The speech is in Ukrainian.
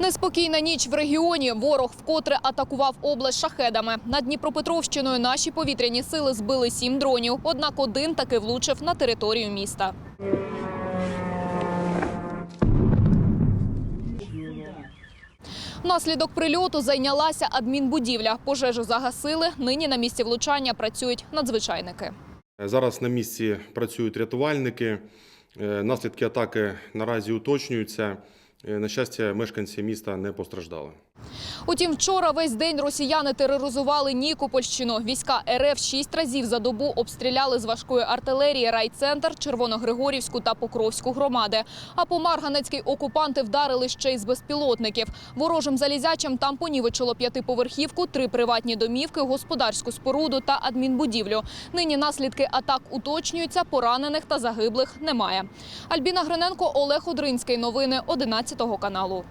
Неспокійна ніч в регіоні. Ворог вкотре атакував область шахедами. Над Дніпропетровщиною наші повітряні сили збили сім дронів. Однак один таки влучив на територію міста. Внаслідок прильоту зайнялася адмінбудівля. Пожежу загасили. Нині на місці влучання працюють надзвичайники. Зараз на місці працюють рятувальники. Е, Наслідки атаки наразі уточнюються. Е, На щастя, мешканці міста не постраждали. Утім, вчора весь день росіяни тероризували Нікопольщину. Війська РФ шість разів за добу обстріляли з важкої артилерії райцентр, Червоногригорівську та Покровську громади. А по Марганецькій окупанти вдарили ще й з безпілотників. Ворожим залізячим там понівечило п'ятиповерхівку, три приватні домівки, господарську споруду та адмінбудівлю. Нині наслідки атак уточнюються, поранених та загиблих немає. Альбіна Гриненко, Олег Одринський. Новини 11 каналу.